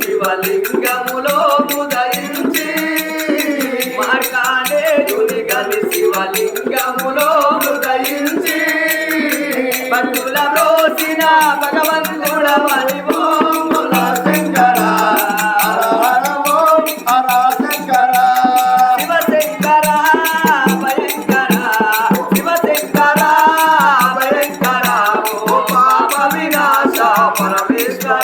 శివలింగములో ఉదయించి మాట్లాడేయుని గని శివలింగములో ఉదయించి భక్తుల రోసిన భగవంతుడ మణివో పరమేశ్వర